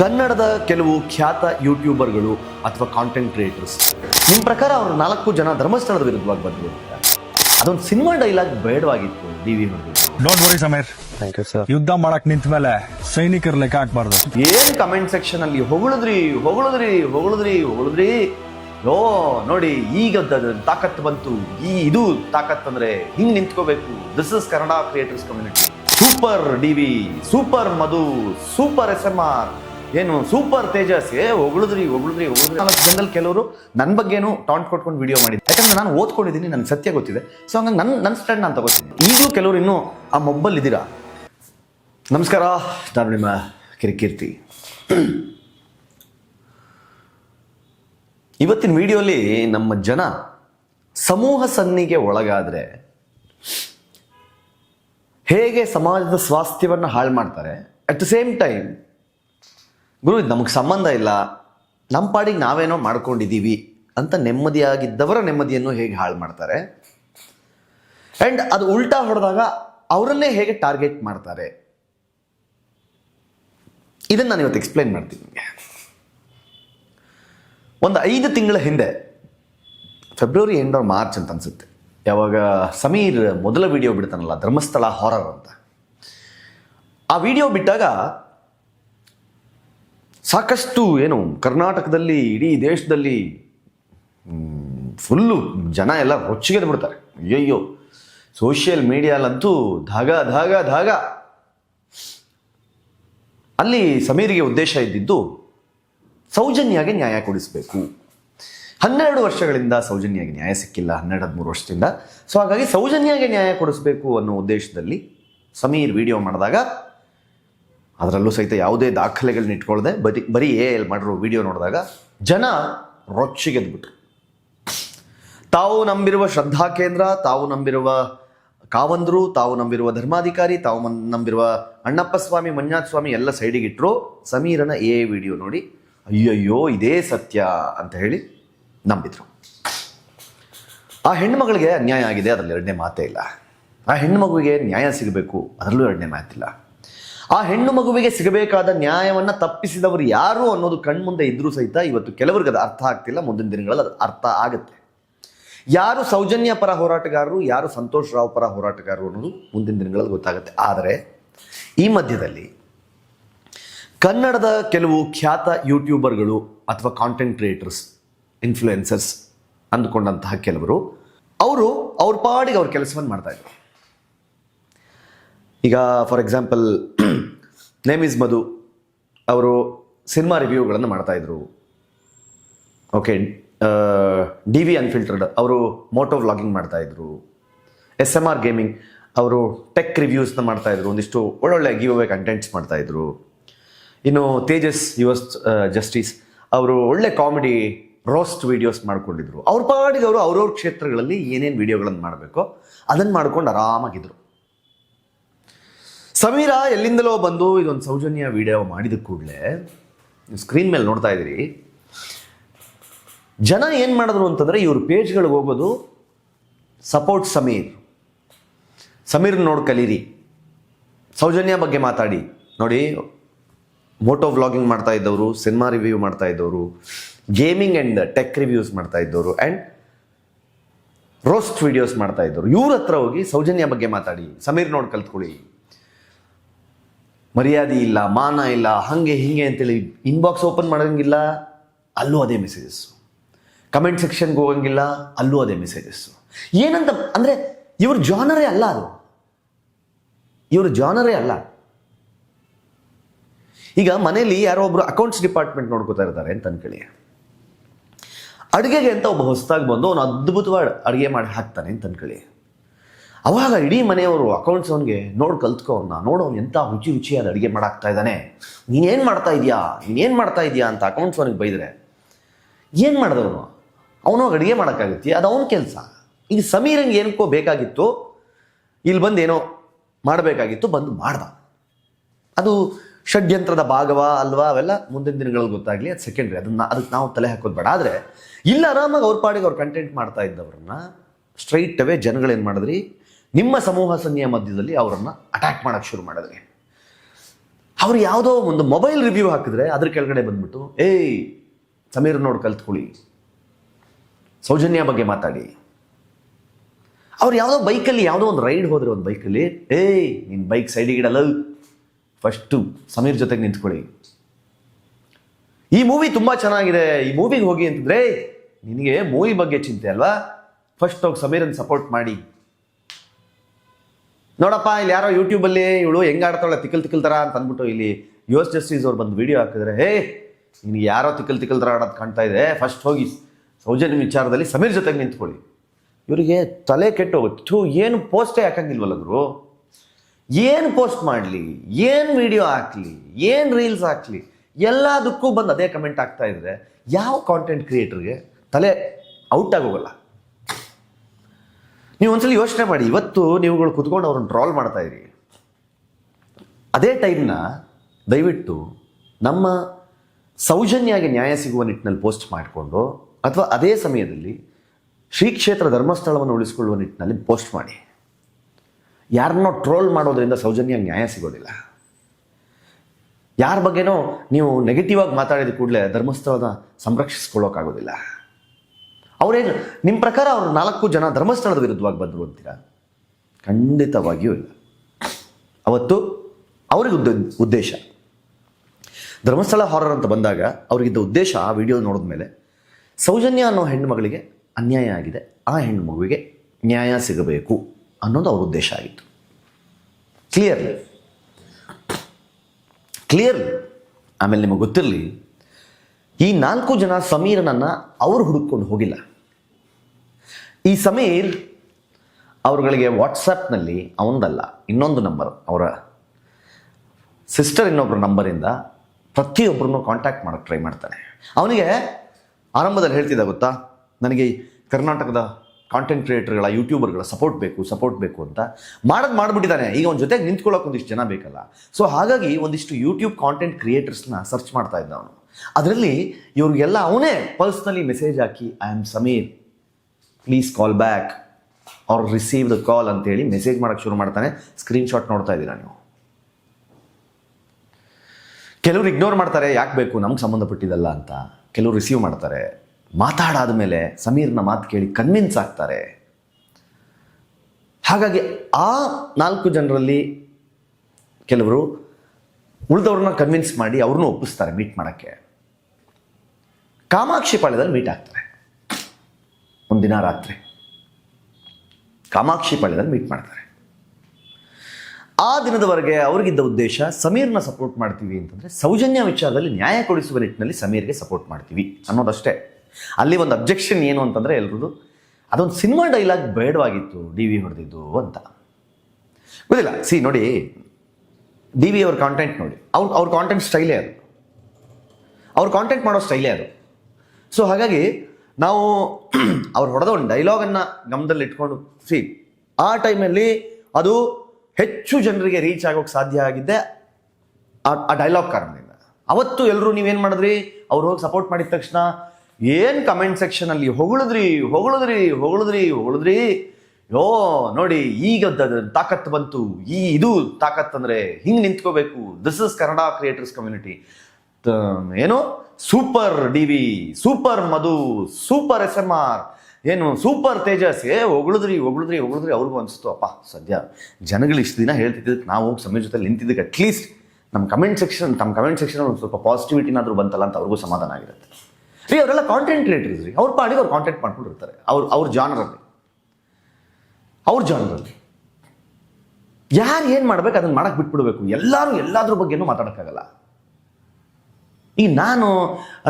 ಕನ್ನಡದ ಕೆಲವು ಖ್ಯಾತ ಯೂಟ್ಯೂಬರ್ಗಳು ಅಥವಾ ಕಾಂಟೆಂಟ್ ಕ್ರಿಯೇಟರ್ಸ್ ನಿಮ್ಮ ಪ್ರಕಾರ ಅವರು ನಾಲ್ಕು ಜನ ಧರ್ಮಸ್ಥಳದ ವಿರುದ್ಧವಾಗಿ ಬಂದರು ಅದೊಂದು cinema dialogue ಬೇಡವಾಗಿತ್ತು D V don't worry Sameer thank you sir ಯುದ್ಧ ಮಾಡಕ್ ನಿಂತ ಮೇಲೆ ಸೈನಿಕರ ಲೆಕ್ಕ ಹಾಕ್ಬಾರ್ದು. ಏನ್ ಕಮೆಂಟ್ ಸೆಕ್ಷನ್ ಅಲ್ಲಿ ಹೊಗಳಿದ್ರಿ ಹೊಗಳಿದ್ರಿ ಹೊಗಳಿದ್ರಿ ಹೊಗಳಿದ್ರಿ? ಓ ನೋಡಿ ಈಗ ತಾಕತ್ತು ತಾಕತ್ ಬಂತು. ಈ ಇದು ತಾಕತ್ ಅಂದ್ರೆ ಹಿಂಗ್ ನಿಂತ್ಕೋಬೇಕು. This is Kannada creators community super D V super Madhu super S M R ಏನು ಸೂಪರ್ ತೇಜಸ್ ಏ ಹೊಗಳಿದ್ರಿ ಹೊಗಳಿದ್ರಿ. ಜನದಲ್ಲಿ ಕೆಲವರು ನನ್ನ ಬಗ್ಗೆನೂ ಟಾಂಟ್ ಕೊಟ್ಕೊಂಡು ವಿಡಿಯೋ ಮಾಡಿದ್ದೆ. ಯಾಕಂದ್ರೆ ನಾನು ಓದ್ಕೊಂಡಿದ್ದೀನಿ, ನನಗೆ ಸತ್ಯ ಗೊತ್ತಿದೆ. ಸೊ ಹಂಗಾಗಿ ನನ್ನ ನನ್ನ ಸ್ಟ್ಯಾಂಡ್ ನಾನು ತಗೋತೀನಿ. ಈಗಲೂ ಕೆಲವರು ಇನ್ನೂ ಆ ಮೊಬ್ಬಲ್ ಇದ್ದೀರಾ? ನಮಸ್ಕಾರ, ನಾನು ನಿಮ್ಮ ಕಿರಿಕೀರ್ತಿ. ಇವತ್ತಿನ ವಿಡಿಯೋಲಿ ನಮ್ಮ ಜನ ಸಮೂಹ ಸನ್ನಿಗೆ ಒಳಗಾದರೆ ಹೇಗೆ ಸಮಾಜದ ಸ್ವಾಸ್ಥ್ಯವನ್ನು ಹಾಳು ಮಾಡ್ತಾರೆ? ಅಟ್ ದ ಸೇಮ್ ಟೈಮ್ ಗುರು ಇದು ನಮಗೆ ಸಂಬಂಧ ಇಲ್ಲ. ನಮ್ಮ ಪಾಡಿಗೆ ನಾವೇನೋ ಮಾಡ್ಕೊಂಡಿದ್ದೀವಿ ಅಂತ ನೆಮ್ಮದಿಯಾಗಿದ್ದವರ ನೆಮ್ಮದಿಯನ್ನು ಹೇಗೆ ಹಾಳು ಮಾಡ್ತಾರೆ? ಆ್ಯಂಡ್ ಅದು ಉಲ್ಟಾ ಹೊಡೆದಾಗ ಅವರನ್ನೇ ಹೇಗೆ ಟಾರ್ಗೆಟ್ ಮಾಡ್ತಾರೆ? ಇದನ್ನು ನಾನು ಇವತ್ತು ಎಕ್ಸ್ಪ್ಲೈನ್ ಮಾಡ್ತೀನಿ ನಿಮಗೆ. ಒಂದು ಐದು ತಿಂಗಳ ಹಿಂದೆ ಫೆಬ್ರವರಿ ಎಂಡ್ ಆರ್ ಮಾರ್ಚ್ ಅಂತ ಅನ್ಸುತ್ತೆ. ಯಾವಾಗ ಸಮೀರ್ ಮೊದಲ ವಿಡಿಯೋ ಬಿಡ್ತಾನಲ್ಲ, ಧರ್ಮಸ್ಥಳ ಹಾರರ್ ಅಂತ. ಆ ವಿಡಿಯೋ ಬಿಟ್ಟಾಗ ಸಾಕಷ್ಟು ಏನು ಕರ್ನಾಟಕದಲ್ಲಿ, ಇಡೀ ದೇಶದಲ್ಲಿ ಫುಲ್ಲು ಜನ ಎಲ್ಲ ರೊಚ್ಚಿಗೆದು ಬಿಡ್ತಾರೆ. ಅಯ್ಯಯ್ಯೋ ಸೋಷಿಯಲ್ ಮೀಡಿಯಾಲಂತೂ ಧಾಗ ಧಾಗ ಧಾಗ. ಅಲ್ಲಿ ಸಮೀರಿಗೆ ಉದ್ದೇಶ ಇದ್ದಿದ್ದು ಸೌಜನ್ಯಾಗೆ ನ್ಯಾಯ ಕೊಡಿಸಬೇಕು. ಹನ್ನೆರಡು ವರ್ಷಗಳಿಂದ ಸೌಜನ್ಯಾಗೆ ನ್ಯಾಯ ಸಿಕ್ಕಿಲ್ಲ, ಹನ್ನೆರಡು ಹದಿಮೂರು ವರ್ಷದಿಂದ. ಸೊ ಹಾಗಾಗಿ ಸೌಜನ್ಯಾಗೆ ನ್ಯಾಯ ಕೊಡಿಸಬೇಕು ಅನ್ನೋ ಉದ್ದೇಶದಲ್ಲಿ ಸಮೀರ್ ವಿಡಿಯೋ ಮಾಡಿದಾಗ ಅದರಲ್ಲೂ ಸಹಿತ ಯಾವುದೇ ದಾಖಲೆಗಳನ್ನ ಇಟ್ಕೊಳ್ಳದೆ ಬರೀ ಬರೀ ಎ ಎಲ್ ಮಾಡಿರೋ ವಿಡಿಯೋ ನೋಡಿದಾಗ ಜನ ರೊಚ್ಚಿಗೆದ್ಬಿಟ್ರು ತಾವು ನಂಬಿರುವ ಶ್ರದ್ಧಾ ಕೇಂದ್ರ, ತಾವು ನಂಬಿರುವ ಕಾವಂದರು, ತಾವು ನಂಬಿರುವ ಧರ್ಮಾಧಿಕಾರಿ, ತಾವು ನಂಬಿರುವ ಅಣ್ಣಪ್ಪ ಸ್ವಾಮಿ ಮಂಜಾತ್ ಸ್ವಾಮಿ ಎಲ್ಲ ಸೈಡಿಗೆ ಇಟ್ಟರು ಸಮೀರನ ಎ ವಿಡಿಯೋ ನೋಡಿ, ಅಯ್ಯಯ್ಯೋ, ಇದೇ ಸತ್ಯ ಅಂತ ಹೇಳಿ ನಂಬಿದ್ರು. ಆ ಹೆಣ್ಮಗಳಿಗೆ ಅನ್ಯಾಯ ಆಗಿದೆ, ಅದರಲ್ಲಿ ಎರಡನೇ ಮಾತೇ ಇಲ್ಲ. ಆ ಹೆಣ್ಣು ಮಗುವಿಗೆ ನ್ಯಾಯ ಸಿಗಬೇಕು, ಅದರಲ್ಲೂ ಎರಡನೇ ಮಾತಿಲ್ಲ. ಆ ಹೆಣ್ಣು ಮಗುವಿಗೆ ಸಿಗಬೇಕಾದ ನ್ಯಾಯವನ್ನು ತಪ್ಪಿಸಿದವರು ಯಾರು ಅನ್ನೋದು ಕಣ್ಮುಂದೆ ಇದ್ರೂ ಸಹಿತ ಇವತ್ತು ಕೆಲವರಿಗೆ ಅದು ಅರ್ಥ ಆಗ್ತಿಲ್ಲ. ಮುಂದಿನ ದಿನಗಳಲ್ಲಿ ಅದು ಅರ್ಥ ಆಗುತ್ತೆ. ಯಾರು ಸೌಜನ್ಯ ಪರ ಹೋರಾಟಗಾರರು, ಯಾರು ಸಂತೋಷ್ ರಾವ್ ಪರ ಹೋರಾಟಗಾರರು ಅನ್ನೋದು ಮುಂದಿನ ದಿನಗಳಲ್ಲಿ ಗೊತ್ತಾಗುತ್ತೆ. ಆದರೆ ಈ ಮಧ್ಯದಲ್ಲಿ ಕನ್ನಡದ ಕೆಲವು ಖ್ಯಾತ ಯೂಟ್ಯೂಬರ್ಗಳು ಅಥವಾ ಕಾಂಟೆಂಟ್ ಕ್ರಿಯೇಟರ್ಸ್ ಇನ್ಫ್ಲುಯೆನ್ಸರ್ಸ್ ಅಂದುಕೊಂಡಂತಹ ಕೆಲವರು, ಅವರು ಅವ್ರ ಪಾಡಿಗೆ ಅವ್ರ ಕೆಲಸವನ್ನು ಮಾಡ್ತಾ ಇದ್ರು. ಈಗ for example name is Madhu. ಅವರು ಸಿನಿಮಾ ರಿವ್ಯೂಗಳನ್ನು ಮಾಡ್ತಾಯಿದ್ರು ಓಕೆ ಡಿ ವಿ ಅನ್ಫಿಲ್ಟರ್ಡ್ ಅವರು ಮೋಟೋ ವ್ಲಾಗಿಂಗ್ ಮಾಡ್ತಾಯಿದ್ರು ಎಸ್ ಎಂ ಆರ್ ಗೇಮಿಂಗ್ ಅವರು ಟೆಕ್ ರಿವ್ಯೂಸ್ನ ಮಾಡ್ತಾಯಿದ್ರು ಒಂದಿಷ್ಟು ಒಳ್ಳೊಳ್ಳೆ ಗಿವ್ ಅವೇ ಕಂಟೆಂಟ್ಸ್ ಮಾಡ್ತಾ ಇದ್ರು. ಇನ್ನು ತೇಜಸ್ ಯುವಸ್ ಜಸ್ಟಿಸ್ ಅವರು ಒಳ್ಳೆ ಕಾಮಿಡಿ ರೋಸ್ಟ್ ವಿಡಿಯೋಸ್ ಮಾಡ್ಕೊಂಡಿದ್ರು. ಅವ್ರ ಪಾಡಿಗೆ ಅವರು ಅವ್ರವ್ರ ಕ್ಷೇತ್ರಗಳಲ್ಲಿ ಏನೇನು ವಿಡಿಯೋಗಳನ್ನು ಮಾಡಬೇಕೋ ಅದನ್ನು ಮಾಡ್ಕೊಂಡು ಆರಾಮಾಗಿದ್ರು. ಸಮೀರ ಎಲ್ಲಿಂದಲೋ ಬಂದು ಇದೊಂದು ಸೌಜನ್ಯ ವಿಡಿಯೋ ಮಾಡಿದ ಕೂಡಲೇ ಸ್ಕ್ರೀನ್ ಮೇಲೆ ನೋಡ್ತಾ ಇದ್ದೀರಿ. ಜನ ಏನು ಮಾಡಿದ್ರು ಅಂತಂದರೆ ಇವ್ರ ಪೇಜ್ಗಳಿಗೆ ಹೋಗೋದು ಸಪೋರ್ಟ್ ಸಮೀರ್. ಸಮೀರ್ ನೋಡಿ ಕಲೀರಿ. ಸೌಜನ್ಯ ಬಗ್ಗೆ ಮಾತಾಡಿ. ನೋಡಿ ಮೋಟೋ ವ್ಲಾಗಿಂಗ್ ಮಾಡ್ತಾ ಇದ್ದವರು ಸಿನಿಮಾ ರಿವ್ಯೂ ಮಾಡ್ತಾ ಇದ್ದವರು ಗೇಮಿಂಗ್ ಆ್ಯಂಡ್ ಟೆಕ್ ರಿವ್ಯೂಸ್ ಮಾಡ್ತಾ ಇದ್ದವರು ಆ್ಯಂಡ್ ರೋಸ್ಟ್ ವಿಡಿಯೋಸ್ ಮಾಡ್ತಾ ಇದ್ದವರು. ಇವ್ರ ಹತ್ರ ಹೋಗಿ ಸೌಜನ್ಯ ಬಗ್ಗೆ ಮಾತಾಡಿ. ಸಮೀರ್ ನೋಡಿ ಕಲ್ತ್ಕೊಳ್ಳಿ. ಮರ್ಯಾದೆ ಇಲ್ಲ, ಮಾನ ಇಲ್ಲ, ಹಾಗೆ ಹಿಂಗೆ ಅಂತೇಳಿ ಇನ್ಬಾಕ್ಸ್ ಓಪನ್ ಮಾಡೋಂಗಿಲ್ಲ ಅಲ್ಲೂ ಅದೇ ಮೆಸೇಜಸ್ಸು ಕಮೆಂಟ್ ಸೆಕ್ಷನ್ಗೆ ಹೋಗಂಗಿಲ್ಲ, ಅಲ್ಲೂ ಅದೇ ಮೆಸೇಜಸ್ಸು ಏನಂತ, ಅಂದರೆ ಇವ್ರ ಜಾನರೇ ಅಲ್ಲ ಅದು. ಇವ್ರ ಜಾನರೇ ಅಲ್ಲ. ಈಗ ಮನೇಲಿ ಯಾರೋ ಒಬ್ರು ಅಕೌಂಟ್ಸ್ ಡಿಪಾರ್ಟ್ಮೆಂಟ್ ನೋಡ್ಕೋತಾ ಇರ್ತಾರೆ ಅಂತ ಅನ್ಕೇಳಿ ಅಡುಗೆಗೆ ಅಂತ ಒಬ್ಬ ಹೊಸದಾಗಿ ಬಂದು ಅವನು ಅದ್ಭುತವಾಗಿ ಅಡುಗೆ ಮಾಡಿ ಹಾಕ್ತಾನೆ ಅಂತ ಅನ್ಕೊಳ್ಳಿ. ಅವಾಗ ಇಡೀ ಮನೆಯವರು ಅಕೌಂಟ್ಸ್ ಅವನಿಗೆ, ನೋಡಿ ಕಲ್ತ್ಕೊ ಅವನ್ನ ನೋಡು ಅವ್ನು ಎಂಥ ರುಚಿ ರುಚಿಯಾದ ಅಡುಗೆ ಮಾಡಾಕ್ತಾ ಇದ್ದಾನೆ ನೀನೇನು ಮಾಡ್ತಾ ಇದೀಯಾ? ನೀನೇನು ಮಾಡ್ತಾ ಇದೀಯಾ? ಅಂತ ಅಕೌಂಟ್ಸ್ ಅವನಿಗೆ ಬೈದರೆ. ಏನು ಮಾಡಿದವನು ಅವನು? ಅಡುಗೆ ಮಾಡೋಕ್ಕಾಗುತ್ತೆ? ಅದು ಅವನ ಕೆಲಸ. ಈಗ ಸಮೀರಂಗೆ ಏನಕ್ಕೋ ಬೇಕಾಗಿತ್ತು ಇಲ್ಲಿ ಬಂದು ಏನೋ ಮಾಡಬೇಕಾಗಿತ್ತು, ಬಂದು ಮಾಡ್ದ. ಅದು ಷಡ್ಯಂತ್ರದ ಭಾಗವ ಅಲ್ವಾ ಅವೆಲ್ಲ ಮುಂದಿನ ದಿನಗಳಲ್ಲಿ ಗೊತ್ತಾಗಲಿ, ಅದು ಸೆಕೆಂಡ್ರಿ ಅದನ್ನು ಅದಕ್ಕೆ ನಾವು ತಲೆ ಹಾಕೋದು ಬೇಡ. ಆದರೆ, ಇಲ್ಲ ಆರಾಮಾಗಿ ಅವ್ರ ಪಾಡಿಗೆ ಅವ್ರು ಕಂಟೆಂಟ್ ಮಾಡ್ತಾ ಇದ್ದವ್ರನ್ನ ಸ್ಟ್ರೈಟ್ ಅವೇ ಜನಗಳೇನು ಮಾಡಿದ್ರಿ? ನಿಮ್ಮ ಸಮೂಹ ಸನ್ನಿಯ ಮಧ್ಯದಲ್ಲಿ ಅವರನ್ನು ಅಟ್ಯಾಕ್ ಮಾಡೋಕೆ ಶುರು ಮಾಡಿದ್ರಿ. ಅವ್ರು ಯಾವುದೋ ಒಂದು ಮೊಬೈಲ್ ರಿವ್ಯೂ ಹಾಕಿದ್ರೆ ಅದ್ರ ಕೆಳಗಡೆ ಬಂದ್ಬಿಟ್ಟು, ಏಯ್, ಸಮೀರ್ ನೋಡಿ ಕಲ್ತ್ಕೊಳ್ಳಿ. ಸೌಜನ್ಯ ಬಗ್ಗೆ ಮಾತಾಡಿ. ಅವ್ರು ಯಾವುದೋ ಬೈಕಲ್ಲಿ ಯಾವುದೋ ಒಂದು ರೈಡ್ ಹೋದ್ರೆ ಒಂದು ಬೈಕಲ್ಲಿ ಏಯ್ ನಿನ್ನ ಬೈಕ್ ಸೈಡಿಗೆ ಇಡಲ್ಲ. ಫಸ್ಟು ಸಮೀರ್ ಜೊತೆಗೆ ನಿಂತ್ಕೊಳ್ಳಿ. ಈ ಮೂವಿ ತುಂಬ ಚೆನ್ನಾಗಿದೆ. ಈ ಮೂವಿಗೆ ಹೋಗಿ ಅಂತಂದ್ರೆ ನಿನಗೆ ಮೂವಿ ಬಗ್ಗೆ ಚಿಂತೆ ಅಲ್ವಾ? ಫಸ್ಟ್ ಹೋಗಿ ಸಮೀರನ್ ಸಪೋರ್ಟ್ ಮಾಡಿ. ನೋಡಪ್ಪ, ಇಲ್ಲಿ ಯಾರೋ ಯೂಟ್ಯೂಬಲ್ಲಿ ಇವಳು ಹೆಂಗೆ ಆಡ್ತಾಳೆ, ತಿಕ್ಕಲ್ ತಿಕ್ಕಲ್ ತರ ಅಂತ ಅಂದ್ಬಿಟ್ಟು ಇಲ್ಲಿ ಯೋಸ್ ಎಸ್ ಜಸ್ಟಿಸ್ ಅವ್ರು ಬಂದು ವಿಡಿಯೋ ಹಾಕಿದ್ರೆ. ಹೇ, ನಿನಗೆ ಯಾರೋ ತಿಕ್ಕಲ್ ತಿಕ್ಕಲ್ ತರ ಆಡೋದು ಕಾಣ್ತಾ ಇದೆ. ಫಸ್ಟ್ ಹೋಗಿ ಸೌಜನ್ಯ ವಿಚಾರದಲ್ಲಿ ಸಮೀರ್ ಜೊತೆಗೆ ನಿಂತ್ಕೊಳ್ಳಿ. ಇವರಿಗೆ ತಲೆ ಕೆಟ್ಟು ಥೂ, ಏನು ಪೋಸ್ಟೇ ಹಾಕಂಗಿಲ್ವಲ್ಲ ಗುರು? ಏನು ಪೋಸ್ಟ್ ಮಾಡಲಿ? ಏನು ವಿಡಿಯೋ ಹಾಕ್ಲಿ? ಏನು ರೀಲ್ಸ್ ಹಾಕ್ಲಿ? ಎಲ್ಲದಕ್ಕೂ ಬಂದು ಅದೇ ಕಮೆಂಟ್ ಆಗ್ತಾ ಇದ್ರೆ ಯಾವ ಕಾಂಟೆಂಟ್ ಕ್ರಿಯೇಟರ್ಗೆ ತಲೆ ಔಟ್ ಆಗೋಗಲ್ಲ? ನೀವು ಒಂದ್ಸಲ ಯೋಚನೆ ಮಾಡಿ. ಇವತ್ತು ನೀವುಗಳು ಕುತ್ಕೊಂಡು ಅವ್ರನ್ನ ಟ್ರಾಲ್ ಮಾಡ್ತಾ ಇರಿ. ಅದೇ ಟೈಮ್ನ ದಯವಿಟ್ಟು ನಮ್ಮ ಸೌಜನ್ಯಾಗಿ ನ್ಯಾಯ ಸಿಗುವ ನಿಟ್ಟಿನಲ್ಲಿ ಪೋಸ್ಟ್ ಮಾಡಿಕೊಂಡು ಅಥವಾ ಅದೇ ಸಮಯದಲ್ಲಿ ಶ್ರೀ ಕ್ಷೇತ್ರ ಧರ್ಮಸ್ಥಳವನ್ನು ಉಳಿಸಿಕೊಳ್ಳುವ ನಿಟ್ಟಿನಲ್ಲಿ ಪೋಸ್ಟ್ ಮಾಡಿ. ಯಾರನ್ನೋ ಟ್ರೋಲ್ ಮಾಡೋದ್ರಿಂದ ಸೌಜನ್ಯ ನ್ಯಾಯ ಸಿಗೋದಿಲ್ಲ. ಯಾರ ಬಗ್ಗೆನೋ ನೀವು ನೆಗೆಟಿವ್ ಆಗಿ ಮಾತಾಡಿದ ಕೂಡಲೇ ಧರ್ಮಸ್ಥಳದ ಸಂರಕ್ಷಿಸ್ಕೊಳ್ಳೋಕ್ಕಾಗೋದಿಲ್ಲ ಅವ್ರೇನು ನಿಮ್ಮ ಪ್ರಕಾರ ಅವರು ನಾಲ್ಕು ಜನ ಧರ್ಮಸ್ಥಳದ ವಿರುದ್ಧವಾಗಿ ಬಂದರು ಅಂತೀರಾ? ಖಂಡಿತವಾಗಿಯೂ ಇಲ್ಲ. ಅವತ್ತು ಅವ್ರಿಗೆ ಉದ್ದ ಉದ್ದೇಶ. ಧರ್ಮಸ್ಥಳ ಹಾರರ್ ಅಂತ ಬಂದಾಗ ಅವರಿಗಿದ್ದ ಉದ್ದೇಶ ಆ ವಿಡಿಯೋ ನೋಡಿದ ಮೇಲೆ ಸೌಜನ್ಯ ಅನ್ನೋ ಹೆಣ್ಣುಮಗಳಿಗೆ ಅನ್ಯಾಯ ಆಗಿದೆ, ಆ ಹೆಣ್ಣು ಮಗುವಿಗೆ ನ್ಯಾಯ ಸಿಗಬೇಕು ಅನ್ನೋದು ಅವ್ರ ಉದ್ದೇಶ ಆಗಿತ್ತು. ಕ್ಲಿಯರ್ಲಿ ಕ್ಲಿಯರ್ಲಿ ಆಮೇಲೆ ನಿಮಗೆ ಗೊತ್ತಿರಲಿ, ಈ ನಾಲ್ಕು ಜನ ಸಮೀರನನ್ನು ಅವರು ಹುಡುಕೊಂಡು ಹೋಗಿಲ್ಲ. ಈ ಸಮೀರ್ ಅವರುಗಳಿಗೆ ವಾಟ್ಸಪ್ನಲ್ಲಿ ಅವನದಲ್ಲ, ಇನ್ನೊಂದು ನಂಬರ್ ಅವರ ಸಿಸ್ಟರ್ ಇನ್ನೊಬ್ಬರ ನಂಬರಿಂದ ಪ್ರತಿಯೊಬ್ಬರನ್ನು ಕಾಂಟ್ಯಾಕ್ಟ್ ಮಾಡೋಕ್ಕೆ ಟ್ರೈ ಮಾಡ್ತಾನೆ. ಅವನಿಗೆ ಆರಂಭದಲ್ಲಿ ಹೇಳ್ತಿದ್ದ ಗೊತ್ತಾ? ನನಗೆ ಕರ್ನಾಟಕದ ಕಾಂಟೆಂಟ್ ಕ್ರಿಯೇಟರ್ಗಳ ಯೂಟ್ಯೂಬರ್ಗಳ ಸಪೋರ್ಟ್ ಬೇಕು ಸಪೋರ್ಟ್ ಬೇಕು ಅಂತ ಮಾಡೋದು ಮಾಡಿಬಿಟ್ಟಿದ್ದಾನೆ. ಈಗ ಅವನ ಜೊತೆಗೆ ನಿಂತ್ಕೊಳ್ಳೋಕೆ ಒಂದಿಷ್ಟು ಜನ ಬೇಕಲ್ಲ. ಸೊ ಹಾಗಾಗಿ ಒಂದಿಷ್ಟು ಯೂಟ್ಯೂಬ್ ಕಾಂಟೆಂಟ್ ಕ್ರಿಯೇಟರ್ಸ್ನ ಸರ್ಚ್ ಮಾಡ್ತಾ ಇದ್ದ ಅವನು. ಅದರಲ್ಲಿ ಇವ್ರಿಗೆಲ್ಲ ಅವನೇ personally message hockey I am Sameer please call back ಅವ್ರು ರಿಸೀವ್ ದ ಕಾಲ್ ಅಂತೇಳಿ ಮೆಸೇಜ್ ಮಾಡೋಕ್ಕೆ ಶುರು ಮಾಡ್ತಾನೆ. ಸ್ಕ್ರೀನ್ಶಾಟ್ ನೋಡ್ತಾ ಇದ್ದೀರಾ ನೀವು? ಕೆಲವರು ಇಗ್ನೋರ್ ಮಾಡ್ತಾರೆ, ಯಾಕೆ ಬೇಕು? ನಮ್ಗೆ ಸಂಬಂಧಪಟ್ಟಿದ್ದಲ್ಲ ಅಂತ. ಕೆಲವರು ರಿಸೀವ್ ಮಾಡ್ತಾರೆ. ಮಾತಾಡಾದ ಮೇಲೆ ಸಮೀರ್ನ ಮಾತು ಕೇಳಿ ಕನ್ವಿನ್ಸ್ ಆಗ್ತಾರೆ. ಹಾಗಾಗಿ ಆ ನಾಲ್ಕು ಜನರಲ್ಲಿ ಕೆಲವರು ಉಳಿದವ್ರನ್ನ ಕನ್ವಿನ್ಸ್ ಮಾಡಿ ಅವ್ರನ್ನೂ ಒಪ್ಪಿಸ್ತಾರೆ ಮೀಟ್ ಮಾಡೋಕ್ಕೆ. ಕಾಮಾಕ್ಷಿ ಪಾಳ್ಯದಲ್ಲಿ ಮೀಟ್ ಆಗ್ತಾರೆ. ಒಂದಿನ ರಾತ್ರಿ. ಕಾಮಾಕ್ಷಿ ಪಾಳ್ಯದಲ್ಲಿ ಮೀಟ್ ಮಾಡ್ತಾರೆ. ಆ ದಿನದವರೆಗೆ ಅವ್ರಿಗಿದ್ದ ಉದ್ದೇಶ, ಸಮೀರ್ನ ಸಪೋರ್ಟ್ ಮಾಡ್ತೀವಿ ಅಂತಂದರೆ ಸೌಜನ್ಯ ವಿಚಾರದಲ್ಲಿ ನ್ಯಾಯ ಕೊಡಿಸುವ ನಿಟ್ಟಿನಲ್ಲಿ ಸಮೀರ್ಗೆ ಸಪೋರ್ಟ್ ಮಾಡ್ತೀವಿ ಅನ್ನೋದಷ್ಟೇ. ಅಲ್ಲಿ ಒಂದು ಅಬ್ಜೆಕ್ಷನ್ ಏನು ಅಂತಂದರೆ ಎಲ್ರದ್ದು, ಅದೊಂದು ಸಿನಿಮಾ ಡೈಲಾಗ್ ಬೇಡವಾಗಿತ್ತು ಡಿ ವಿ ಹೊಡೆದಿದ್ದು ಅಂತ. ಗೊತ್ತಿಲ್ಲ ಸಿ ನೋಡಿ ಡಿ ವಿ ಅವ್ರ ಕಾಂಟೆಂಟ್ ನೋಡಿ. ಅವ್ರ ಅವ್ರ ಕಾಂಟೆಂಟ್ ಸ್ಟೈಲೇ ಅದು. ಅವ್ರ ಕಾಂಟೆಂಟ್ ಮಾಡೋ ಸ್ಟೈಲೇ ಅದು. ಸೊ ಹಾಗಾಗಿ ನಾವು ಅವ್ರು ಹೊಡೆದ ಒಂದು ಡೈಲಾಗನ್ನು ಗಮನದಲ್ಲಿ ಇಟ್ಕೊಂಡು ಸಿ ಆ ಟೈಮಲ್ಲಿ ಅದು ಹೆಚ್ಚು ಜನರಿಗೆ ರೀಚ್ ಆಗೋಕ್ಕೆ ಸಾಧ್ಯ ಆಗಿದ್ದೆ ಆ ಡೈಲಾಗ್ ಕಾರಣದಿಂದ. ಅವತ್ತು ಎಲ್ಲರೂ ನೀವೇನು ಮಾಡಿದ್ರಿ? ಅವ್ರು ಹೋಗಿ ಸಪೋರ್ಟ್ ಮಾಡಿದ ತಕ್ಷಣ ಏನು ಕಮೆಂಟ್ ಸೆಕ್ಷನಲ್ಲಿ ಹೊಗಳಿದ್ರಿ ಹೊಗಳಿದ್ರಿ ಹೊಗಳಿದ್ರಿ ಹೊಗಳಿದ್ರಿ? ಯೋ, ನೋಡಿ, ಈಗ ತಾಕತ್ತು ತಾಕತ್ ಬಂತು, ಈ ಇದು ತಾಕತ್ ಅಂದ್ರೆ ಹಿಂಗೆ ನಿಂತ್ಕೋಬೇಕು. This is Kannada creators community ಏನು? Super D V, super Madhu, super S M R. ಏನು, ಸೂಪರ್ ತೇಜಸ್. ಏ, ಹೊಗಳಿದ್ರಿ ಹೊಗಳಿದ್ರಿ ಹೊಗಳಿದ್ರಿ ಅವ್ರಿಗೂ ಅನಿಸ್ತು ಅಪ್ಪ, ಸದ್ಯ ಜನಗಳು ಇಷ್ಟು ದಿನ ಹೇಳ್ತಿದ್ದಕ್ಕೆ ನಾವು ಹೋಗಿ ಸಮಯ ಜೊತೆ ನಿಂತಿದ್ದಕ್ಕೆ ಅಟ್ಲೀಸ್ಟ್ ನಮ್ಮ ಕಮೆಂಟ್ ಸೆಕ್ಷನ್ ತಮ್ಮ ಕಮೆಂಟ್ ಸೆಕ್ಷನ್ ಒಂದು ಸ್ವಲ್ಪ ಪಾಸಿಟಿವಿಟಿನಾದ್ರೂ ಬಂತಲ್ಲ ಅಂತ ಅವ್ರಿಗೂ ಸಮಾಧಾನ ಆಗಿರುತ್ತೆ. ರೀ, ಅವರೆಲ್ಲ ಕಾಂಟೆಂಟ್ ಕ್ರಿಯೇಟರ್ಸ್ ರೀ. ಅವ್ರ ಪಾಡಿಗೆ ಅವ್ರು ಕಾಂಟೆಂಟ್ ಮಾಡ್ಕೊಂಡಿರ್ತಾರೆ. ಅವ್ರು, ಅವ್ರ ಜಾನರಲ್ಲಿ ಅವ್ರ ಜಾನರಲ್ಲಿ ಯಾರು ಏನು ಮಾಡ್ಬೇಕು ಅದನ್ನ ಮಾಡಕ್ಕೆ ಬಿಟ್ಬಿಡ್ಬೇಕು. ಎಲ್ಲರೂ ಎಲ್ಲಾದ್ರ ಬಗ್ಗೆನೂ ಮಾತಾಡೋಕ್ಕಾಗಲ್ಲ. ಈಗ ನಾನು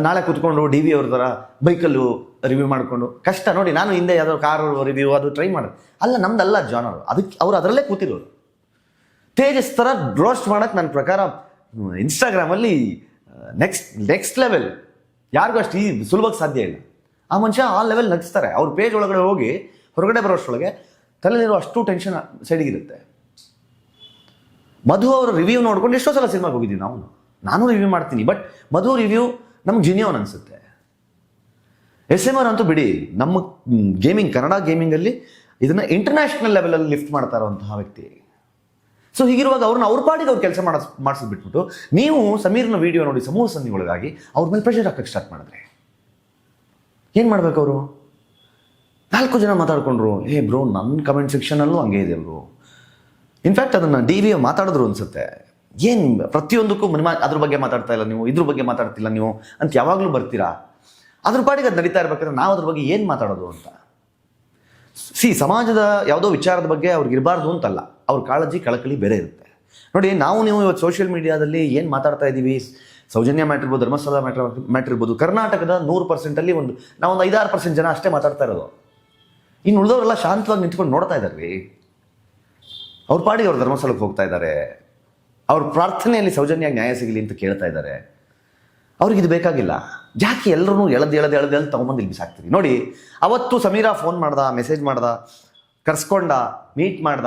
ನಾಳೆ ಕೂತ್ಕೊಂಡು ಡಿ ವಿ ಅವ್ರ ಥರ ಬೈಕಲ್ಲೂ ರಿವ್ಯೂ ಮಾಡಿಕೊಂಡು, ಕಷ್ಟ ನೋಡಿ ನಾನು ಹಿಂದೆ ಯಾವುದೋ ಕಾರ್ ರಿವ್ಯೂ ಅದು ಟ್ರೈ ಮಾಡೋದು. ಅಲ್ಲ, ನಮ್ದಲ್ಲ ಜಾನರ್ ಅದಕ್ಕೆ ಅವ್ರು ಅದರಲ್ಲೇ ಕೂತಿರೋರು. ತೇಜಸ್ ಥರ ರೋಸ್ಟ್ ಮಾಡೋಕ್ಕೆ ನನ್ನ ಪ್ರಕಾರ ಇನ್ಸ್ಟಾಗ್ರಾಮಲ್ಲಿ ನೆಕ್ಸ್ಟ್ ನೆಕ್ಸ್ಟ್ ಲೆವೆಲ್ ಯಾರಿಗೂ ಅಷ್ಟು ಈ ಸುಲಭಕ್ಕೆ ಸಾಧ್ಯ ಇಲ್ಲ. ಆ ಮನುಷ್ಯ ಆ ಲೆವೆಲ್ ನಗಿಸ್ತಾರೆ. ಅವ್ರ ಪೇಜ್ ಒಳಗಡೆ ಹೋಗಿ, ಹೊರಗಡೆ ಬರೋಷ್ಟೊಳಗೆ ತಲೆಯಲ್ಲಿರೋ ಅಷ್ಟು ಟೆನ್ಷನ್ ಸೈಡಿಗಿರುತ್ತೆ. ಮಧು ಅವರ ರಿವ್ಯೂ ನೋಡ್ಕೊಂಡು ಎಷ್ಟೋ ಸಲ ಸಿನಿಮಾಗೆ ಹೋಗಿದ್ದೀವಿ ನಾವು. ನಾನು ರಿವ್ಯೂ ಮಾಡ್ತೀನಿ ಬಟ್ ಮಧು ರಿವ್ಯೂ ನಮ್ಗೆ ಜಿನಿಯೋನ್ ಅನಿಸುತ್ತೆ. ಎಸ್ ಎಂ ಆರ್ ಅಂತೂ ಬಿಡಿ, ನಮ್ಮ ಗೇಮಿಂಗ್ ಕನ್ನಡ ಗೇಮಿಂಗಲ್ಲಿ ಇದನ್ನು ಇಂಟರ್ನ್ಯಾಷನಲ್ ಲೆವೆಲಲ್ಲಿ ಲಿಫ್ಟ್ ಮಾಡ್ತಾ ವ್ಯಕ್ತಿ. ಸೊ ಹೀಗಿರುವಾಗ ಅವ್ರನ್ನ ಅವ್ರ ಪಾಡಿಗೆ ಅವ್ರು ಕೆಲಸ ಮಾಡಿಸ್ ಮಾಡಿಸಿದ್ಬಿಟ್ಬಿಟ್ಟು ನೀವು ಸಮೀರ್ನ ವಿಡಿಯೋ ನೋಡಿ, ಸಮೂಹ ಸಂಧಿಗೊಳಗಾಗಿ ಅವ್ರ ಮೇಲೆ ಪ್ರೆಷರ್ ಹಾಕಕ್ಕೆ ಸ್ಟಾರ್ಟ್ ಮಾಡಿದ್ರೆ. ಏನು ಮಾಡ್ಬೇಕು ಅವರು? ನಾಲ್ಕು ಜನ ಮಾತಾಡ್ಕೊಂಡ್ರು, ಏ ಬ್ರೋ ನನ್ನ ಕಮೆಂಟ್ ಸೆಕ್ಷನಲ್ಲೂ ಹಂಗೆ ಇದೆ ಬ್ರೋ. ಇನ್ಫ್ಯಾಕ್ಟ್ ಅದನ್ನು ಡಿ ವಿ ಮಾತಾಡಿದ್ರು ಅನ್ಸುತ್ತೆ. ಏನು ಪ್ರತಿಯೊಂದಕ್ಕೂ ಮನೆ ಅದ್ರ ಬಗ್ಗೆ ಮಾತಾಡ್ತಾ ಇಲ್ಲ ನೀವು, ಇದ್ರ ಬಗ್ಗೆ ಮಾತಾಡ್ತಿಲ್ಲ ನೀವು ಅಂತ ಯಾವಾಗಲೂ ಬರ್ತೀರಾ? ಅದ್ರ ಪಾಡಿಗೆ ಅದು ನಡೀತಾ ಇರ್ಬೇಕಾದ್ರೆ ನಾವು ಅದ್ರ ಬಗ್ಗೆ ಏನು ಮಾತಾಡೋದು ಅಂತ. ಸಿ, ಸಮಾಜದ ಯಾವುದೋ ವಿಚಾರದ ಬಗ್ಗೆ ಅವ್ರಿಗೆ ಇರಬಾರ್ದು ಅಂತಲ್ಲ. ಅವ್ರ ಕಾಳಜಿ, ಕಳಕಳಿ ಬೇರೆ ಇರುತ್ತೆ. ನೋಡಿ, ನಾವು ನೀವು ಇವತ್ತು ಸೋಷಿಯಲ್ ಮೀಡಿಯಾದಲ್ಲಿ ಏನು ಮಾತಾಡ್ತಾ ಇದ್ದೀವಿ ಸೌಜನ್ಯ ಮ್ಯಾಟ್ ಇರ್ಬೋದು, ಧರ್ಮಸ್ಥಳ ಮ್ಯಾಟ್ರ್ ಇರ್ಬೋದು ಕರ್ನಾಟಕದ ನೂರು ಪರ್ಸೆಂಟಲ್ಲಿ ಒಂದು ನಾವು ಒಂದು ಐದಾರು ಪರ್ಸೆಂಟ್ ಜನ ಅಷ್ಟೇ ಮಾತಾಡ್ತಾ ಇರೋದು. ಇನ್ನು ಉಳಿದವರೆಲ್ಲ ಶಾಂತವಾಗಿ ನಿಂತ್ಕೊಂಡು ನೋಡ್ತಾ ಇದ್ದಾರೆ ರೀ. ಅವ್ರ ಪಾಡಿಗೆ ಅವ್ರು ಧರ್ಮಸ್ಥಳಕ್ಕೆ ಹೋಗ್ತಾ ಇದ್ದಾರೆ ಅವ್ರ ಪ್ರಾರ್ಥನೆಯಲ್ಲಿ ಸೌಜನ್ಯ ನ್ಯಾಯ ಸಿಗಲಿ ಅಂತ ಕೇಳ್ತಾ ಇದ್ದಾರೆ. ಅವ್ರಿಗೆ ಇದು ಬೇಕಾಗಿಲ್ಲ. ಯಾಕೆ ಎಲ್ಲರೂ ಎಳೆದು ಎಳೆದು ಎಳೆದು ಎಳೆದು ತೊಗೊಂಬಂದು ಇಲ್ಲಿ ಬಿಸಾಕ್ತೀರಿ ನೋಡಿ, ಅವತ್ತು ಸಮೀರಾ ಫೋನ್ ಮಾಡ್ದ, ಮೆಸೇಜ್ ಮಾಡ್ದ, ಕರ್ಸ್ಕೊಂಡ, ಮೀಟ್ ಮಾಡ್ದ.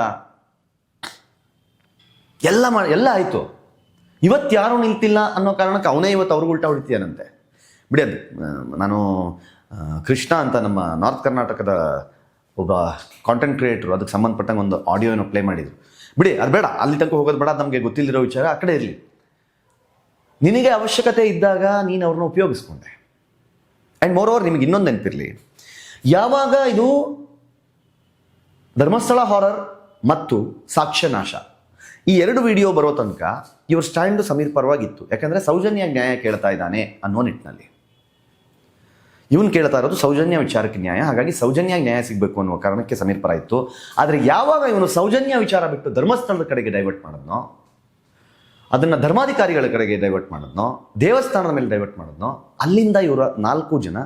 ಎಲ್ಲ ಮಾಡಿ ಎಲ್ಲ ಆಯಿತು. ಇವತ್ತು ಯಾರೂ ನಿಲ್ತಿಲ್ಲ ಅನ್ನೋ ಕಾರಣಕ್ಕೆ ಅವನೇ ಇವತ್ತು ಅವ್ರಿಗೆ ಉಲ್ಟಾ ಹೊಡಿತೀಯನಂತೆ ಬಿಡಿ ಅದು ನಾನು ಕೃಷ್ಣ ಅಂತ ನಮ್ಮ ನಾರ್ತ್ ಕರ್ನಾಟಕದ ಒಬ್ಬ ಕಾಂಟೆಂಟ್ ಕ್ರಿಯೇಟರ್ ಅದಕ್ಕೆ ಸಂಬಂಧಪಟ್ಟಂಗೆ ಒಂದು ಆಡಿಯೋನ ಪ್ಲೇ ಮಾಡಿದ್ರು. ಬಿಡಿ, ಅದು ಬೇಡ. ಅಲ್ಲಿ ತನಕ ಹೋಗೋದು ಬೇಡ ನಮಗೆ ಗೊತ್ತಿಲ್ಲದಿರೋ ವಿಚಾರ ಆ ಕಡೆ ಇರಲಿ. ನಿನಗೆ ಅವಶ್ಯಕತೆ ಇದ್ದಾಗ ನೀನು ಅವ್ರನ್ನ ಉಪಯೋಗಿಸ್ಕೊಂಡೆ. ಆ್ಯಂಡ್ ಮೋರ್ ಓವರ್ ನಿಮಗೆ ಇನ್ನೊಂದು ನೆನಪಿರಲಿ. ಯಾವಾಗ ಇದು ಧರ್ಮಸ್ಥಳ ಹಾರರ್ ಮತ್ತು ಸಾಕ್ಷ್ಯನಾಶ, ಈ ಎರಡು ವಿಡಿಯೋ ಬರೋ ತನಕ ಇವ್ರ ಸ್ಟ್ಯಾಂಡು ಸಮೀರ್ ಪರವಾಗಿತ್ತು. ಯಾಕಂದರೆ ಸೌಜನ್ಯ ನ್ಯಾಯ ಕೇಳ್ತಾ ಇದ್ದಾನೆ ಅನ್ನೋ ನಿಟ್ಟಿನಲ್ಲಿ ಇವನು ಕೇಳ್ತಾ ಇರೋದು ಸೌಜನ್ಯ ವಿಚಾರಕ್ಕೆ ನ್ಯಾಯ. ಹಾಗಾಗಿ ಸೌಜನ್ಯ ನ್ಯಾಯ ಸಿಗಬೇಕು ಅನ್ನುವ ಕಾರಣಕ್ಕೆ ಸಮೀರ್ ಪರ ಇತ್ತು. ಆದರೆ ಯಾವಾಗ ಇವನು ಸೌಜನ್ಯ ವಿಚಾರ ಬಿಟ್ಟು ಧರ್ಮಸ್ಥಳದ ಕಡೆಗೆ ಡೈವರ್ಟ್ ಮಾಡಿದ್ನೋ, ಅದನ್ನು ಧರ್ಮಾಧಿಕಾರಿಗಳ ಕಡೆಗೆ ಡೈವರ್ಟ್ ಮಾಡಿದ್ನೋ, ದೇವಸ್ಥಾನದ ಮೇಲೆ ಡೈವರ್ಟ್ ಮಾಡಿದ್ನೋ, ಅಲ್ಲಿಂದ ಇವರ ನಾಲ್ಕು ಜನ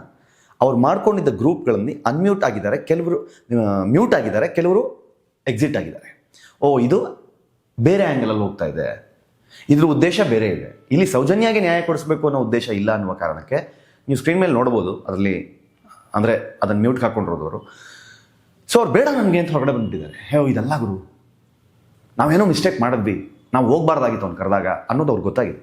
ಅವ್ರು ಮಾಡ್ಕೊಂಡಿದ್ದ ಗ್ರೂಪ್ಗಳಲ್ಲಿ ಅನ್ಮ್ಯೂಟ್ ಆಗಿದ್ದಾರೆ. ಕೆಲವರು ಮ್ಯೂಟ್ ಆಗಿದ್ದಾರೆ, ಕೆಲವರು ಎಕ್ಸಿಟ್ ಆಗಿದ್ದಾರೆ. ಓ, ಇದು ಬೇರೆ ಆ್ಯಂಗಲಲ್ಲಿ ಹೋಗ್ತಾ ಇದೆ. ಇದ್ರ ಉದ್ದೇಶ ಬೇರೆ ಇದೆ. ಇಲ್ಲಿ ಸೌಜನ್ಯಾಗೆ ನ್ಯಾಯ ಕೊಡಿಸ್ಬೇಕು ಅನ್ನೋ ಉದ್ದೇಶ ಇಲ್ಲ ಅನ್ನುವ ಕಾರಣಕ್ಕೆ ನೀವು ಸ್ಕ್ರೀನ್ ಮೇಲೆ ನೋಡ್ಬೋದು, ಅದರಲ್ಲಿ ಅಂದರೆ ಅದನ್ನು ಮ್ಯೂಟ್ ಅವರು ಸೊ ಅವ್ರು ಬೇಡ ನನಗೆ ಅಂತ ಹೊರಗಡೆ ಬಂದಿದ್ದಾರೆ ಹೇ, ಇದೆಲ್ಲ ಗುರು. ನಾವೇನೋ ಮಿಸ್ಟೇಕ್ ಮಾಡಿದ್ವಿ. ನಾವು ಹೋಗ್ಬಾರ್ದಾಗಿತ್ತು ಅವ್ನು ಕರೆದಾಗ ಅನ್ನೋದು ಅವ್ರಿಗೆ ಗೊತ್ತಾಗಿದೆ.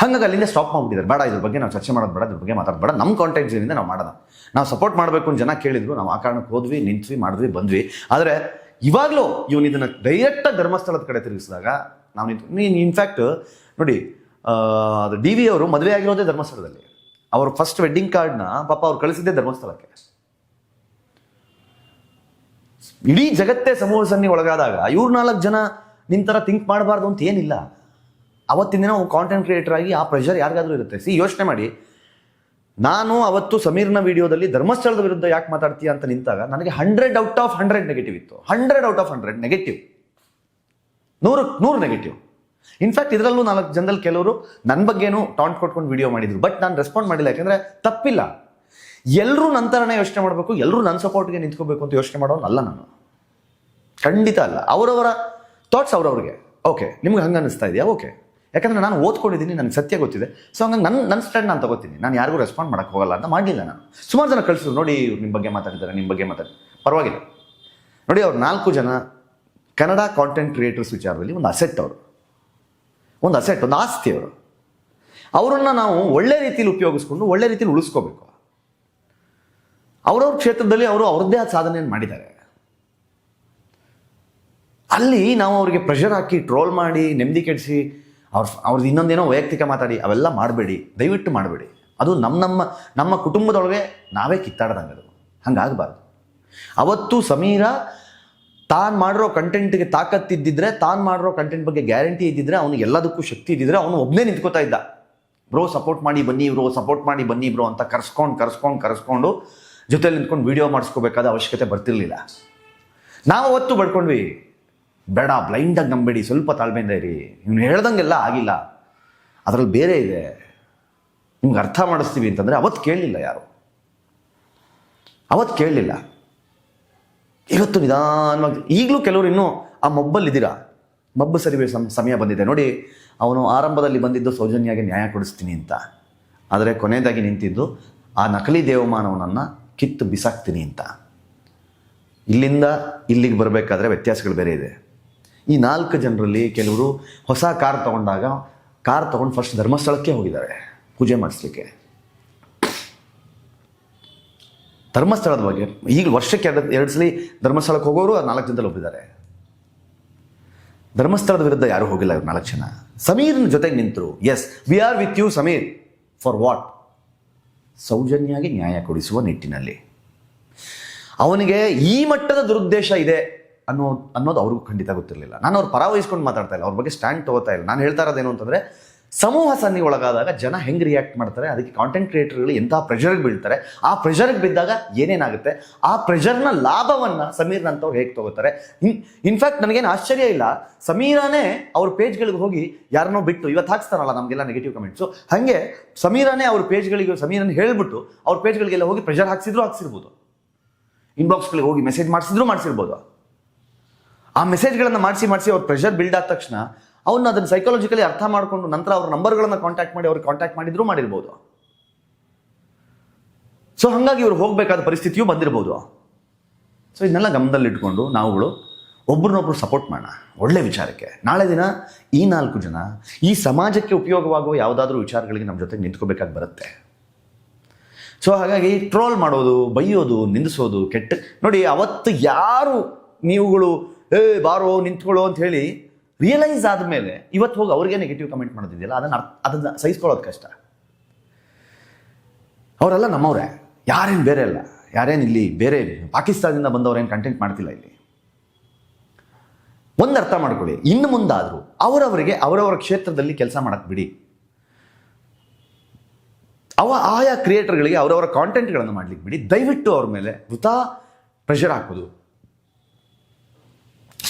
ಹಾಗಾಗಿ ಅಲ್ಲಿಂದ ಸ್ಟಾಪ್ ಮಾಡಿಬಿಟ್ಟಿದ್ದಾರೆ. ಬೇಡ, ಇದ್ರ ಬಗ್ಗೆ ನಾವು ಚರ್ಚೆ ಮಾಡೋದು ಬೇಡ, ಇದ್ರ ಬಗ್ಗೆ ಮಾತಾಡೋದು ಬೇಡ. ನಮ್ಮ ಕಾಂಟ್ಯಾಕ್ಟ್ ಏನಿದೆ ನಾವು ಮಾಡೋಣ ನಾವು ಸಪೋರ್ಟ್ ಮಾಡಬೇಕು ಅಂತ ಜನ ಕೇಳಿದ್ರು, ನಾವು ಆ ಕಾರಣಕ್ಕೆ ಹೋದ್ವಿ, ನಿಂತ್ವಿ, ಮಾಡಿದ್ವಿ, ಬಂದ್ವಿ. ಆದರೆ ಇವಾಗಲೂ ಇವನು ಇದನ್ನು ಡೈರೆಕ್ಟಾಗಿ ಧರ್ಮಸ್ಥಳದ ಕಡೆ ತಿರುಗಿಸಿದಾಗ ನಾವು ನಿಂತು ನೀನು ಇನ್ಫ್ಯಾಕ್ಟ್ ನೋಡಿ ಅದು ಡಿ ವಿ ಅವರು ಮದುವೆ ಆಗಿರೋದೇ ಧರ್ಮಸ್ಥಳದಲ್ಲಿ. ಅವ್ರ ಫಸ್ಟ್ ವೆಡ್ಡಿಂಗ್ ಕಾರ್ಡ್ನ ಪಾಪ ಅವ್ರು ಕಳಿಸಿದ್ದೆ ಧರ್ಮಸ್ಥಳಕ್ಕೆ. ಇಡೀ ಜಗತ್ತೇ ಸಮೂಹ ಸನ್ನಿ ಒಳಗಾದಾಗ ಇವ್ರ ನಾಲ್ಕು ಜನ ನಿಂತರ ಥಿಂಕ್ ಮಾಡಬಾರ್ದು ಅಂತ ಏನಿಲ್ಲ. ಅವತ್ತಿನ ದಿನ ಕಾಂಟೆಂಟ್ ಕ್ರಿಯೇಟರ್ ಆಗಿ ಆ ಪ್ರೆಷರ್ ಯಾರಿಗಾದ್ರೂ ಇರುತ್ತೆ. ಸಿ ಯೋಚನೆ ಮಾಡಿ. ನಾನು ಅವತ್ತು ಸಮೀರ್ನ ವಿಡಿಯೋದಲ್ಲಿ ಧರ್ಮಸ್ಥಳದ ವಿರುದ್ಧ ಯಾಕೆ ಮಾತಾಡ್ತೀಯ ಅಂತ ನಿಂತಾಗ ನನಗೆ hundred out of hundred negative ಇತ್ತು. Hundred out of hundred negative ನೂರು ನೂರು ನೆಗೆಟಿವ್ ಇನ್ಫ್ಯಾಕ್ಟ್ ಇದರಲ್ಲೂ ನಾಲ್ಕು ಜನದಲ್ಲಿ ಕೆಲವರು ನನ್ನ ಬಗ್ಗೆನೂ ಟಾಂಟ್ ಕೊಟ್ಕೊಂಡು ವಿಡಿಯೋ ಮಾಡಿದ್ರು. ಬಟ್ ನಾನು ರೆಸ್ಪಾಂಡ್ ಮಾಡಿಲ್ಲ. ಯಾಕಂದ್ರೆ ತಪ್ಪಿಲ್ಲ. ಎಲ್ಲರೂ ನಂತರನೇ ಯೋಚನೆ ಮಾಡಬೇಕು ಎಲ್ಲರೂ ನನ್ನ ಸಪೋರ್ಟ್ಗೆ ನಿಂತ್ಕೋಬೇಕು ಅಂತ ಯೋಚನೆ ಮಾಡೋನು ಅಲ್ಲ ನಾನು. ಖಂಡಿತ ಅಲ್ಲ. ಅವರವರ ಥಾಟ್ಸ್ ಅವ್ರವ್ರಿಗೆ. ಓಕೆ ನಿಮ್ಗೆ ಹಂಗೆ ಅನ್ನಿಸ್ತಾ ಇದೆಯಾ? ಓಕೆ ಯಾಕಂದ್ರೆ ನಾನು ಓದ್ಕೊಂಡಿದ್ದೀನಿ, ನನಗೆ ಸತ್ಯ ಗೊತ್ತಿದೆ. ಸೊ ಹಂಗಾಗಿ ನನ್ನ ನನ್ನ ಸ್ಟ್ಯಾಂಡ್ ನಾನು ತಗೋತೀನಿ. ನಾನು ಯಾರಿಗೂ ರೆಸ್ಪಾಂಡ್ ಮಾಡಕ್ಕೆ ಹೋಗಲ್ಲ ಅಂತ ಮಾಡಲಿಲ್ಲ ನಾನು. ಸುಮಾರು ಜನ ಕಳಿಸಿದ್ರು. ನೋಡಿ, ಇವ್ರು ನಿಮ್ಮ ಬಗ್ಗೆ ಮಾತಾಡಿದ್ದಾರೆ ನಿಮ್ಮ ಬಗ್ಗೆ ಮಾತಾಡಿ. ಪರವಾಗಿಲ್ಲ. ನೋಡಿ, ಅವ್ರು ನಾಲ್ಕು ಜನ ಕನ್ನಡ ಕಾಂಟೆಂಟ್ ಕ್ರಿಯೇಟರ್ಸ್ ವಿಚಾರದಲ್ಲಿ ಒಂದು ಅಸೆಟ್ ಅವರು. ಒಂದು ಅಸೆಟ್ ಒಂದು ಆಸ್ತಿ ಅವರು. ಅವರನ್ನು ನಾವು ಒಳ್ಳೆ ರೀತಿಯಲ್ಲಿ ಉಪಯೋಗಿಸ್ಕೊಂಡು ಒಳ್ಳೆ ರೀತಿಯಲ್ಲಿ ಉಳಿಸ್ಕೋಬೇಕು. ಅವರವ್ರ ಕ್ಷೇತ್ರದಲ್ಲಿ ಅವರು ಅವ್ರದ್ದೇ ಆದ ಸಾಧನೆಯನ್ನು ಮಾಡಿದ್ದಾರೆ. ಅಲ್ಲಿ ನಾವು ಅವರಿಗೆ ಪ್ರೆಷರ್ ಹಾಕಿ ಟ್ರೋಲ್ ಮಾಡಿ, ನೆಮ್ಮದಿ ಕೆಡಿಸಿ, ಅವ್ರ ಅವ್ರದ್ದು ಇನ್ನೊಂದೇನೋ ವೈಯಕ್ತಿಕ ಮಾತಾಡಿ, ಅವೆಲ್ಲ ಮಾಡಬೇಡಿ. ದಯವಿಟ್ಟು ಮಾಡಬೇಡಿ. ಅದು ನಮ್ಮ ನಮ್ಮ ನಮ್ಮ ಕುಟುಂಬದೊಳಗೆ ನಾವೇ ಕಿತ್ತಾಡ್ದಂಗೆ ಅದು ಹಂಗಾಗಬಾರ್ದು. ಅವತ್ತು ಸಮೀರ ತಾನು ಮಾಡಿರೋ ಕಂಟೆಂಟ್ಗೆ ತಾಕತ್ತಿದ್ದಿದ್ರೆ ತಾನು ಮಾಡಿರೋ ಕಂಟೆಂಟ್ ಬಗ್ಗೆ ಗ್ಯಾರಂಟಿ ಇದ್ದಿದ್ರೆ ಅವನು ಎಲ್ಲದಕ್ಕೂ ಶಕ್ತಿ ಇದ್ದಿದ್ರೆ ಅವನು ಒಬ್ಬನೇ ನಿಂತ್ಕೋತಾ ಇದ್ದ. ಬ್ರೋ ಸಪೋರ್ಟ್ ಮಾಡಿ ಬನ್ನಿ ಬ್ರೋ ಸಪೋರ್ಟ್ ಮಾಡಿ ಬನ್ನಿ ಬ್ರೋ ಅಂತ ಕರ್ಸ್ಕೊಂಡು ಕರ್ಸ್ಕೊಂಡು ಕರ್ಸ್ಕೊಂಡು ಜೊತೆಲಿ ನಿಂತ್ಕೊಂಡು ವಿಡಿಯೋ ಮಾಡಿಸ್ಕೋಬೇಕಾದ ಅವಶ್ಯಕತೆ ಬರ್ತಿರ್ಲಿಲ್ಲ. ನಾವು ಅವತ್ತು ಬಡ್ಕೊಂಡ್ವಿ, ಬೇಡ ಬ್ಲೈಂಡಾಗಿ ನಂಬೇಡಿ ಸ್ವಲ್ಪ ತಾಳ್ಮೆಯಿಂದ ಇರಿ. ಇವ್ನು ಹೇಳ್ದಂಗೆಲ್ಲ ಆಗಿಲ್ಲ. ಅದರಲ್ಲಿ ಬೇರೆ ಇದೆ. ನಿಮ್ಗೆ ಅರ್ಥ ಮಾಡಿಸ್ತೀವಿ ಅಂತಂದರೆ ಅವತ್ತು ಕೇಳಲಿಲ್ಲ ಯಾರು? ಅವತ್ತು ಕೇಳಲಿಲ್ಲ. ಇವತ್ತು ನಿಧಾನವಾಗಿ, ಈಗಲೂ ಕೆಲವರು ಇನ್ನೂ ಆ ಮಬ್ಬಲ್ಲಿದ್ದೀರಾ? ಮಬ್ಬು ಸರಿ ಸಮ್ ಸಮಯ ಬಂದಿದೆ. ನೋಡಿ, ಅವನು ಆರಂಭದಲ್ಲಿ ಬಂದಿದ್ದು ಸೌಜನ್ಯಾಗಿ ನ್ಯಾಯ ಕೊಡಿಸ್ತೀನಿ ಅಂತ. ಆದರೆ ಕೊನೆಯದಾಗಿ ನಿಂತಿದ್ದು, ಆ ನಕಲಿ ದೇವಮಾನವನನ್ನು ಕಿತ್ತು ಬಿಸಾಕ್ತೀನಿ ಅಂತ. ಇಲ್ಲಿಂದ ಇಲ್ಲಿಗೆ ಬರಬೇಕಾದ್ರೆ ವ್ಯತ್ಯಾಸಗಳು ಬೇರೆ ಇದೆ. ಈ ನಾಲ್ಕು ಜನರಲ್ಲಿ ಕೆಲವರು ಹೊಸ ಕಾರ್ ತಗೊಂಡಾಗ, ಕಾರ್ ತಗೊಂಡು ಫಸ್ಟ್ ಧರ್ಮಸ್ಥಳಕ್ಕೆ ಹೋಗಿದ್ದಾರೆ, ಪೂಜೆ ಮಾಡಿಸ್ಲಿಕ್ಕೆ. ಧರ್ಮಸ್ಥಳದ ಬಗ್ಗೆ. ಈಗ ವರ್ಷಕ್ಕೆ ಎರಡು ಎರಡು ಸಲ ಧರ್ಮಸ್ಥಳಕ್ಕೆ ಹೋಗೋರು ನಾಲ್ಕು ಜನದಲ್ಲಿ ಒಪ್ಪಿದ್ದಾರೆ ಧರ್ಮಸ್ಥಳದ ವಿರುದ್ಧ ಯಾರು ಹೋಗಿಲ್ಲ ನಾಲ್ಕು ಜನ. ಸಮೀರ್ನ ಜೊತೆಗೆ ನಿಂತರು. S V R with you Sameer. For what ಸೌಜನ್ಯಾಗಿ ನ್ಯಾಯ ಕೊಡಿಸುವ ನಿಟ್ಟಿನಲ್ಲಿ. ಅವನಿಗೆ ಈ ಮಟ್ಟದ ದುರುದ್ದೇಶ ಇದೆ ಅನ್ನೋ, ಅನ್ನೋದು ಅವ್ರಿಗೂ ಖಂಡಿತ ಗೊತ್ತಿರಲಿಲ್ಲ. ನಾನು ಅವ್ರು ಪರ ವಹಿಸ್ಕೊಂಡು ಮಾತಾಡ್ತಾ ಇಲ್ಲ. ಅವ್ರ ಬಗ್ಗೆ ಸ್ಟ್ಯಾಂಡ್ ತಗೋತಾ ಇಲ್ಲ. ನಾನು ಹೇಳ್ತಾ ಇರೋದೇನು ಅಂತಂದ್ರೆ ಸಮೂಹ ಸನ್ನಿ ಒಳಗಾದಾಗ ಜನ ಹೆಂಗೆ ರಿಯಾಕ್ಟ್ ಮಾಡ್ತಾರೆ? ಅದಕ್ಕೆ ಕಾಂಟೆಂಟ್ ಕ್ರಿಯೇಟರ್ಗಳು ಎಂಥ ಪ್ರೆಷರ್ಗೆ ಬೀಳ್ತಾರೆ? ಆ ಪ್ರೆಷರ್ಗೆ ಬಿದ್ದಾಗ ಏನೇನಾಗುತ್ತೆ? ಆ ಪ್ರೆಷರ್ನ ಲಾಭವನ್ನು ಸಮೀರ್ನ ಅಂತವ್ರು ಹೇಗೆ ತಗೋತಾರೆ? ಇನ್ಫ್ಯಾಕ್ಟ್ ನನಗೇನು ಆಶ್ಚರ್ಯ ಇಲ್ಲ. ಸಮೀರಾನೇ ಅವ್ರ ಪೇಜ್ಗಳಿಗೆ ಹೋಗಿ ಯಾರನ್ನೋ ಬಿಟ್ಟು ಇವತ್ತು ಹಾಕ್ಸ್ತಾರಲ್ಲ ನಮಗೆಲ್ಲ ನೆಗೆಟಿವ್ ಕಮೆಂಟ್ಸು ಹಾಗೆ ಸಮೀರಾನೇ ಅವ್ರ ಪೇಜ್ಗಳಿಗೆ ಸಮೀರನ್ ಹೇಳಿಬಿಟ್ಟು ಅವ್ರ ಪೇಜ್ಗಳಿಗೆಲ್ಲ ಹೋಗಿ ಪ್ರೆಷರ್ ಹಾಕ್ಸಿದ್ರು ಹಾಕ್ಸಿರ್ಬೋದು. ಇನ್ಬಾಕ್ಸ್ಗಳಿಗೆ ಹೋಗಿ ಮೆಸೇಜ್ ಮಾಡಿಸಿದ್ರು ಮಾಡಿಸಿರ್ಬೋದು. ಆ ಮೆಸೇಜ್ಗಳನ್ನು ಮಾಡಿಸಿ ಮಾಡಿಸಿ ಅವ್ರ ಪ್ರೆಷರ್ ಬಿಲ್ಡ್ ಆದ ತಕ್ಷಣ ಅವನ್ನ ಅದನ್ನು ಸೈಕಾಲಜಿಕಲಿ ಅರ್ಥ ಮಾಡಿಕೊಂಡು ನಂತರ ಅವ್ರ ನಂಬರ್ಗಳನ್ನು ಕಾಂಟ್ಯಾಕ್ಟ್ ಮಾಡಿ ಅವ್ರಿಗೆ ಕಾಂಟ್ಯಾಕ್ಟ್ ಮಾಡಿದ್ರು ಮಾಡಿರ್ಬೋದು. ಸೊ ಹಾಗಾಗಿ ಇವ್ರು ಹೋಗಬೇಕಾದ ಪರಿಸ್ಥಿತಿಯೂ ಬಂದಿರ್ಬೋದು. ಸೊ ಇದನ್ನೆಲ್ಲ ಗಮನದಲ್ಲಿಟ್ಕೊಂಡು ನಾವುಗಳು ಒಬ್ರನ್ನೊಬ್ರು ಸಪೋರ್ಟ್ ಮಾಡೋಣ. ಒಳ್ಳೆ ವಿಚಾರಕ್ಕೆ. ನಾಳೆ ದಿನ ಈ ನಾಲ್ಕು ಜನ ಈ ಸಮಾಜಕ್ಕೆ ಉಪಯೋಗವಾಗುವ ಯಾವುದಾದ್ರೂ ವಿಚಾರಗಳಿಗೆ ನಮ್ಮ ಜೊತೆಗೆ ನಿಂತ್ಕೋಬೇಕಾಗಿ ಬರುತ್ತೆ. ಸೊ ಹಾಗಾಗಿ ಟ್ರೋಲ್ ಮಾಡೋದು, ಬೈಯೋದು, ನಿಂದಿಸೋದು ಕೆಟ್ಟ ನೋಡಿ, ಅವತ್ತು ಯಾರು ನೀವುಗಳು, ಏ, ಬಾರೋ, ನಿಂತ್ಕೊಳ್ಳೋ ಅಂತ ಹೇಳಿ ರಿಯಲೈಸ್ ಆದಮೇಲೆ ಇವತ್ತು ಹೋಗಿ ಅವ್ರಿಗೆ ನೆಗೆಟಿವ್ ಕಮೆಂಟ್ ಮಾಡೋದಿದೆಯಲ್ಲ, ಅದನ್ನು ಅರ್ಥ ಅದನ್ನು ಸಹಿಸ್ಕೊಳ್ಳೋದು ಕಷ್ಟ. ಅವರೆಲ್ಲ ನಮ್ಮವರೇ. ಯಾರೇನು ಬೇರೆ ಅಲ್ಲ. ಯಾರೇನು ಇಲ್ಲಿ ಬೇರೆ ಪಾಕಿಸ್ತಾನದಿಂದ ಬಂದವರೇನು ಕಂಟೆಂಟ್ ಮಾಡ್ತಿಲ್ಲ ಇಲ್ಲಿ. ಒಂದು ಅರ್ಥ ಮಾಡ್ಕೊಳ್ಳಿ. ಇನ್ನು ಮುಂದಾದರೂ ಅವರವರಿಗೆ ಅವರವರ ಕ್ಷೇತ್ರದಲ್ಲಿ ಕೆಲಸ ಮಾಡಕ್ಕೆ ಬಿಡಿ. ಅವ ಆಯಾ ಕ್ರಿಯೇಟರ್ಗಳಿಗೆ ಅವರವರ ಕಾಂಟೆಂಟ್ಗಳನ್ನು ಮಾಡ್ಲಿಕ್ಕೆ ಬಿಡಿ. ದಯವಿಟ್ಟು ಅವ್ರ ಮೇಲೆ ವೃಥಾ ಪ್ರೆಷರ್ ಹಾಕೋದು.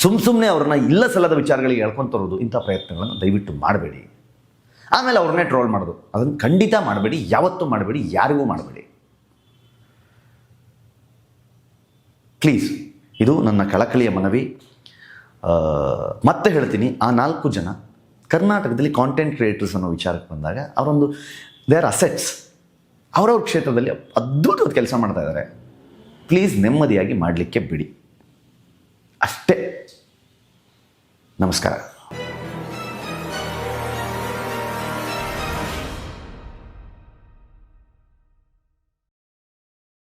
ಸುಮ್ ಸುಮ್ಮನೆ ಅವ್ರನ್ನ ಇಲ್ಲ ಸಲ್ಲದ ವಿಚಾರಗಳಿಗೆ ಹೇಳ್ಕೊಂತರೋದು ತರೋದು ಇಂಥ ಪ್ರಯತ್ನಗಳನ್ನು ದಯವಿಟ್ಟು ಮಾಡಬೇಡಿ. ಆಮೇಲೆ ಅವ್ರನ್ನೇ ಟ್ರೋಲ್ ಮಾಡೋದು. ಅದನ್ನು ಖಂಡಿತ ಮಾಡಬೇಡಿ, ಯಾವತ್ತೂ ಮಾಡಬೇಡಿ, ಯಾರಿಗೂ ಮಾಡಬೇಡಿ. ಪ್ಲೀಸ್, ಇದು ನನ್ನ ಕಳಕಳಿಯ ಮನವಿ. ಮತ್ತೆ ಹೇಳ್ತೀನಿ, ಆ ನಾಲ್ಕು ಜನ ಕರ್ನಾಟಕದಲ್ಲಿ ಕಾಂಟೆಂಟ್ ಕ್ರಿಯೇಟರ್ಸ್ ಅನ್ನೋ ವಿಚಾರಕ್ಕೆ ಬಂದಾಗ ಅವರೊಂದು ದೇ ಆರ್ ಅಸೆಟ್ಸ್ ಅವರವ್ರ ಕ್ಷೇತ್ರದಲ್ಲಿ ಅದ್ಭುತವಾದ ಕೆಲಸ ಮಾಡ್ತಾ ಇದ್ದಾರೆ. ಪ್ಲೀಸ್ ನೆಮ್ಮದಿಯಾಗಿ ಮಾಡಲಿಕ್ಕೆ ಬಿಡಿ. ಅಷ್ಟೇ. ನಮಸ್ಕಾರ